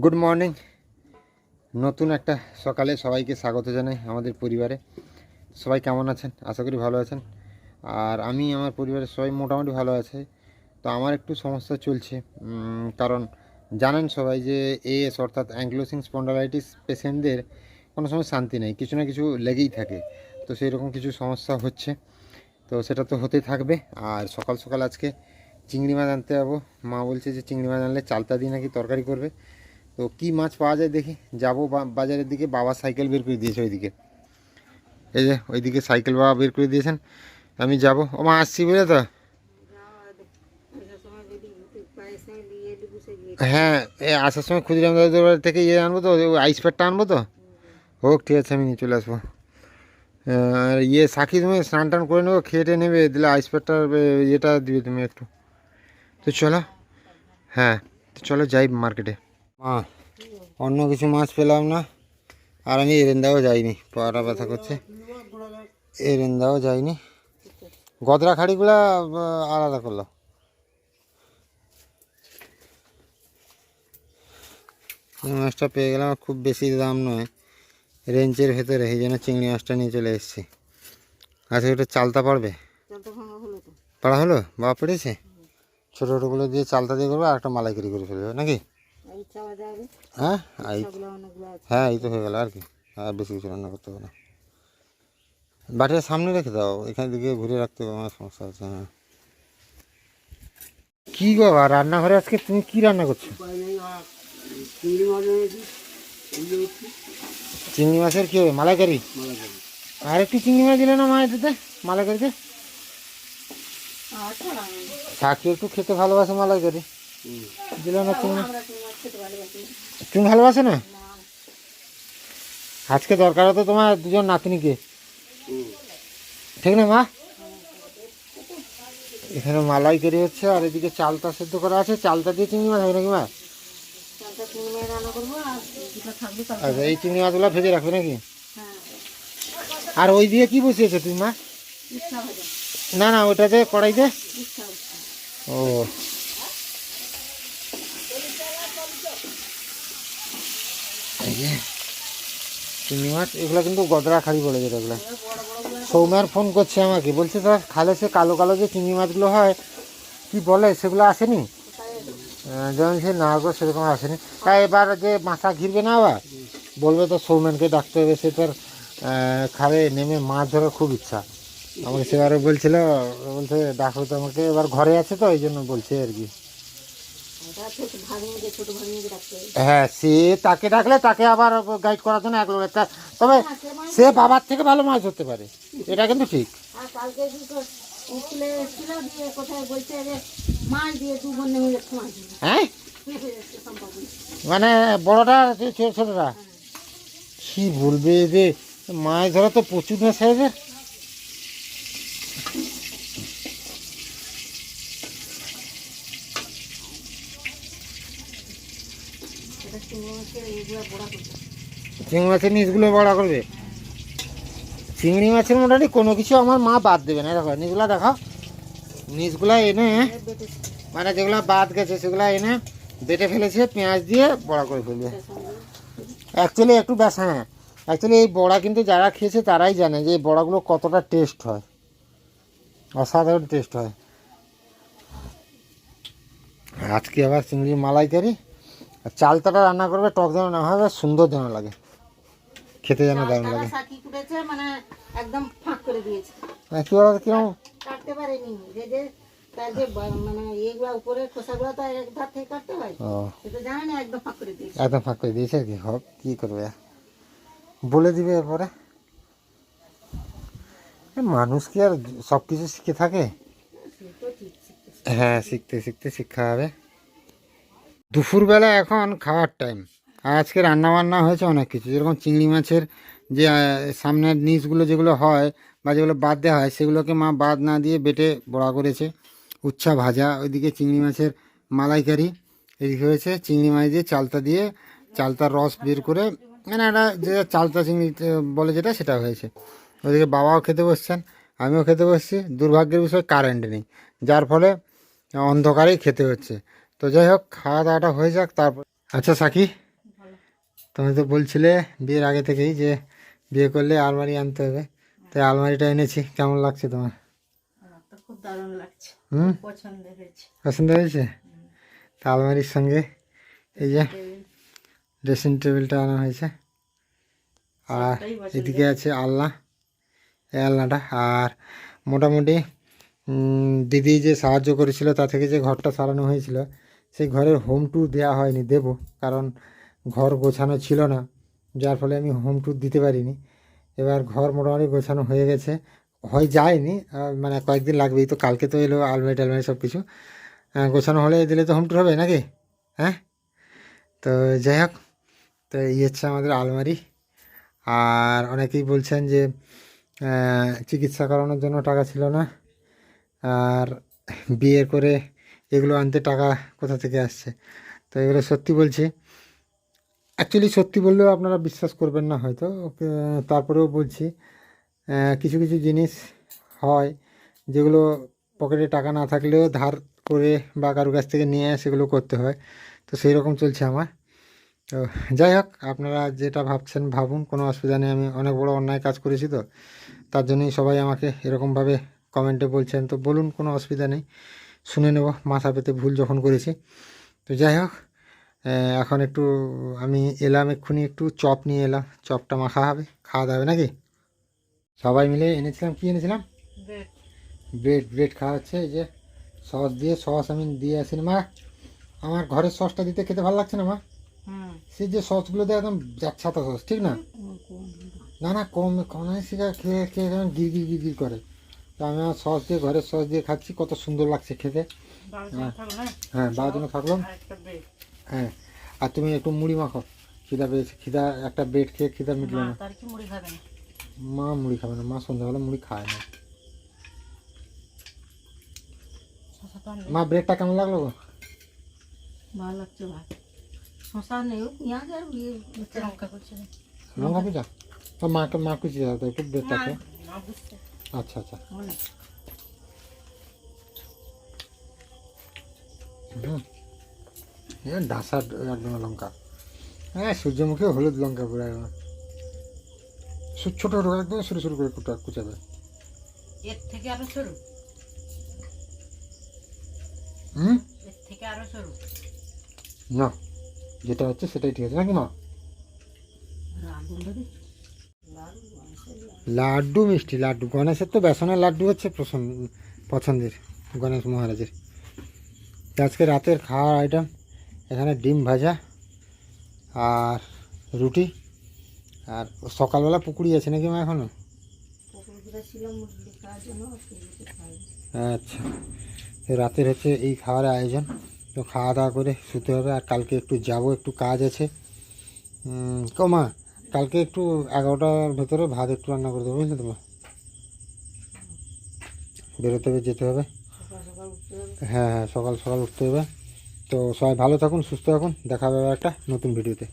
Good morning নতুন একটা সকালে সবাইকে স্বাগত জানাই আমাদের পরিবারে। সবাই কেমন আছেন? আশা করি ভালো আছেন। আর আমি, আমার পরিবারের সবাই মোটামুটি ভালো আছে। তো আমার একটু সমস্যা চলছে। কারণ জানেন সবাই যে এএস অর্থাৎ অ্যাঙ্কলোসিং স্পন্ডালাইটিস পেশেন্টদের কোনো সময় শান্তি নেই। কিছু না কিছু লেগেই থাকে। তো সেই রকম কিছু সমস্যা হচ্ছে। তো সেটা তো হতেই থাকবে। আর সকাল সকাল আজকে চিংড়ি মাছ আনতে যাব। মা বলছে যে চিংড়ি মাছ আনলে চালতা দিয়ে নাকি তরকারি করবে। তো কি মাছ পাওয়া যায় দেখি যাব বা- বাজারের দিকে বাবা সাইকেল বের করে দিয়েছে ওইদিকে এই যে ওইদিকে সাইকেল বাবা বের করে দিয়েছেন আমি যাব ও মা আসছি বুঝলে তো হ্যাঁ এ আসার সময় ক্ষুদিরাম দাদুর বাড়ি থেকে ইয়ে আনব তো ওই আইস প্যাডটা আনব তো হোক ঠিক আছে আমি নিয়ে চলে আসব আর ইয়ে সাক্ষী তুমি স্নান টান করে নেব খেয়ে টেয়ে নেবে দিলে আইস প্যাডটার ইয়েটা দিবে তুমি একটু তো চলো হ্যাঁ তো চলো যাই মার্কেটে মা অন্য কিছু মাছ পেলাম না। আর আমি এরেন্দাও যাইনি পাড়া ব্যথা করছে। এরেন্দাও যাইনি। গদরা খাড়িগুলা আলাদা করল এই মাছটা পেয়ে গেলাম খুব বেশি দাম নয়। রেঞ্জের ভেতরে এই জন্য চিংড়ি মাছটা নিয়ে চলে এসেছি। আচ্ছা ওটা চালতা পারবে পাড়া হলো? বাবা পেড়েছে? ছোটো ছোটোগুলো দিয়ে চালতা দিয়ে করবে আর একটা মালাইকারি করে ফেলবে নাকি? হ্যাঁ এই হ্যাঁ এই তো হয়ে গেল আর কি। আর বেশি কিছু রান্না করতে হবে না। বাটিটা সামনে রেখে দাও এখান দিকে ঘুরে রাখতে হবে আমার সমস্যা আছে হ্যাঁ। কি গো রান্নাঘরে আজকে তুমি কি রান্না করছ? চিংড়ি মাছের কি হবে মালাইকারি? আর একটু চিংড়ি মাছ দিলে না মা এটাতে মালাইকারিতে? সাক্ষী একটু খেতে ভালোবাসে মালাইকারি। দিলে না চিংড়ি তুমি ভালোবাসে না? আজকে দরকার হতো তোমার দুজন নাতনিকে। ঠিক না, মা? এখানে মালাই কেরি হচ্ছে, আর এদিকে চালটা সেদ্ধ করা আছে। চালটা দিয়ে চিংড়ি মাছ হবে নাকি, মা? আচ্ছা এই চিংড়ি মাছগুলো ভেজে রাখবে নাকি? আর ওই দিয়ে কি বসিয়েছো তুমি, মা? না না ওটাতে কড়াইতে? ও এই যে চিংড়ি মাছ এগুলো কিন্তু গদরা খালি বলে যেটা এগুলো। সৌম্যার ফোন করছে আমাকে, বলছে দাদা খালে সে কালো কালো যে চিংড়ি মাছগুলো হয়, কি বলে, সেগুলো আসেনি? যেমন সে না গো, সেরকম আসেনি। তাই এবার যে মাথা ঘিরবে না আবার? বলবে তো সৌম্যানকে ডাকতে হবে, সে তোর খালে নেমে মাছ ধরার খুব ইচ্ছা। আমাকে সেবারে বলছিল, বলছে, ডাকো তো আমাকে। এবার ঘরে আছে তো, এই জন্য বলছে আর কি। হ্যাঁ। সে তাকে ডাকলে তাকে আবার গাইড করার জন্য এক লোক একটা তবে সে বাবার থেকে ভালো মাছ ধরতে পারে। এটা কিন্তু ঠিক। হ্যাঁ? মানে বড়টা যে ছো- ছোটটা কি বলবে যে মাছ ধরা তো প্রচুর না সাইজের। চিংড়ি মাছের নিচগুলো বড় করবে। চিংড়ি মাছের মোটামুটি কোনো কিছু আমার মা বাদ দেবে না। দেখো, নিচগুলো দেখো। নিচগুলো এনে মানে যেগুলো বাদ গেছে, সেগুলো এনে বেটে ফেলেছে, পেঁয়াজ দিয়ে বড়া করে ফেলবে। অ্যাকচুয়ালি একটু ব্যাস হ্যাঁ। অ্যাকচুয়ালি এই বড়া কিন্তু যারা খেয়েছে তারাই জানে যে এই বড়াগুলো কতটা টেস্ট হয়। অসাধারণ টেস্ট হয়। আজকে আবার চিংড়ি মালাইকারি। আর চালতাটা রান্না করবে টক যেন না হয় সুন্দর যেন লাগে। খেতে যেন দারুণ লাগে। মানে একদম ফাঁক করে দিয়েছে। মানে কী বলতো কীরকম কাটতে পারেনি যে যে তার যে মানে এগুলা উপরে খোসাগুলো তো এক ধার থেকে কাটতে হয়। ও। সেটা জানে না একদম ফাঁক করে দিয়েছে। একদম ফাঁক করে দিয়েছে আর কি হোক কী করবে? বলে দিবে এরপরে। মানুষ কি আর সব কিছু শিখে থাকে? হ্যাঁ শিখতে শিখতে শিক্ষা হবে। দুপুরবেলা এখন খাওয়ার টাইম আজকে রান্না বান্না হয়েছে অনেক কিছু। যেরকম চিংড়ি মাছের যে সামনের নিচগুলো যেগুলো হয় বা যেগুলো বাদ দেওয়া হয়, সেগুলোকে মা বাদ না দিয়ে বেটে বড়া করেছে। উচ্ছা ভাজা, ওইদিকে চিংড়ি মাছের মালাইকারি এদিকে হয়েছে চিংড়ি মাছ দিয়ে চালতা দিয়ে, চালতার রস বের করে মানে একটা যে চালতা চিংড়ি বলে যেটা, সেটা হয়েছে। ওদিকে বাবাও খেতে বসছেন, আমিও খেতে বসছি। দুর্ভাগ্যের বিষয় কারেন্ট নেই, যার ফলে অন্ধকারেই খেতে হচ্ছে। তো যাই হোক খাওয়া দাওয়াটা হয়ে যাক তারপর আচ্ছা সাকি? তুমি তো বলছিলে বিয়ের আগে থেকেই যে বিয়ে করলে আলমারি আনতে হবে। তাই আলমারিটা এনেছি কেমন লাগছে তোমার? খুব দারুণ লাগছে। হুম? পছন্দ হয়েছে। পছন্দ হয়েছে? তা আলমারির সঙ্গে এই যে ড্রেসিং টেবিলটা আনা হয়েছে। আর এদিকে আছে আলনা এই আলনাটা। আর মোটামুটি দিদি যে সাহায্য করেছিল তা থেকে যে ঘরটা সারানো হয়েছিল সেই ঘরের হোম ট্যুর দেওয়া হয়নি, দেব। কারণ ঘর গোছানো ছিল না, যার ফলে আমি হোম ট্যুর দিতে পারিনি। এবার ঘর মোটামুটি গোছানো হয়ে গেছে। হয় যায়নি মানে কয়েকদিন লাগবেই তো, কালকে তো এলো আলমারি টালমারি সব কিছু গোছানো হলে দিলে তো হোম ট্যুর হবে নাকি? হ্যাঁ? তো যাই হোক, তো এই হচ্ছে আমাদের আলমারি। আর অনেকেই বলছেন যে চিকিৎসা করানোর জন্য টাকা ছিল না। আর বিয়ে করে এগুলো আনতে টাকা কোথা থেকে আসছে? তো এগুলো সত্যি বলছি অ্যাকচুয়ালি সত্যি বললেও আপনারা বিশ্বাস করবেন না হয়তো। তারপরেও বলছি কিছু কিছু জিনিস হয় যেগুলো পকেটে টাকা না থাকলেও ধার করে বা কারোর কাছ থেকে নিয়ে সেগুলো করতে হয়। তো সেই রকম চলছে আমার। তো যাই হোক, আপনারা যেটা ভাবছেন ভাবুন, কোনো অসুবিধা নেই, আমি অনেক বড় অন্যায় কাজ করেছি তো। তার জন্যই সবাই আমাকে এরকমভাবে কমেন্টে বলছেন। তো বলুন, কোনো অসুবিধা নেই। শুনে নেব মাথা পেতে ভুল যখন করেছি। তো যাই হোক এখন একটু আমি এলাম এক্ষুনি একটু চপ নিয়ে এলাম। চপটা মাখা হবে খাওয়া দাওয়া হবে নাকি? সবাই মিলে এনেছিলাম কি এনেছিলাম? ব্রেড। ব্রেড খাওয়া হচ্ছে এই যে সস দিয়ে সস আমি দিয়ে আসি মা। আমার ঘরের সসটা দিতে খেতে ভালো লাগছে না মা? সেই যে সসগুলো দেয় একদম যাচ্ছাতা সস ঠিক না? না না কম কম খেয়ে খেয়ে গির গির গির করে। তো আমি সস দিয়ে ঘরের সস দিয়ে খাচ্ছি। কত সুন্দর লাগছে খেতে। হ্যাঁ। বারো জন্য থাকলাম। হ্যাঁ। আর তুমি একটু মুড়ি মাখো। খিদা পেয়েছে। খিদা একটা ব্রেড খেয়ে খিদা মিটলো না। মা মুড়ি খাবে না। মা সন্ধ্যাবেলা মুড়ি খায় না। মা ব্রেডটা কেমন লাগল গো? ভালো লাগছে ভাই শশা নেই। পেঁয়াজ আর ইয়ে লঙ্কা। করছে লঙ্কা তো মাকে মা কুচি দাও তো একটু ব্রেডটা খেয়ে। না বুঝতে। আচ্ছা আচ্ছা। হুম। ডাসা একদম লঙ্কা। হ্যাঁ সূর্যমুখী হলুদ লঙ্কা পুরো একদম ছোট একদম শুরু শুরু করে কুটা কুচাবে। এর থেকে আরও সরু। হুম? এর থেকে আরও সরু। না যেটা হচ্ছে সেটাই ঠিক আছে। নাকি মা? আগুন ধরে লাড্ডু মিষ্টি লাড্ডু। গণেশের তো বেসনের লাড্ডু হচ্ছে পছন্দ পছন্দের গণেশ মহারাজের। আজকে রাতের খাওয়ার আইটেম এখানে ডিম ভাজা আর রুটি আর সকালবেলা পুকুরি আছে নাকি মা এখনও? পুকুরগুলো ছিল মুরগি খাওয়ার জন্য পুকুরগুলো খাই আচ্ছা। তো রাতের হচ্ছে এই খাওয়ার আয়োজন। তো খাওয়া দাওয়া করে শুতে হবে আর কালকে একটু যাব একটু কাজ আছে। উম, কো মা কালকে একটু এগারোটার ভেতরে ভাত একটু রান্না করে দেবো, বুঝলে তোমার বেরোতে হবে, যেতে হবে। হ্যাঁ হ্যাঁ সকাল সকাল উঠতে হবে। তো সবাই ভালো থাকুন, সুস্থ থাকুন। দেখা হবে একটা নতুন ভিডিওতে।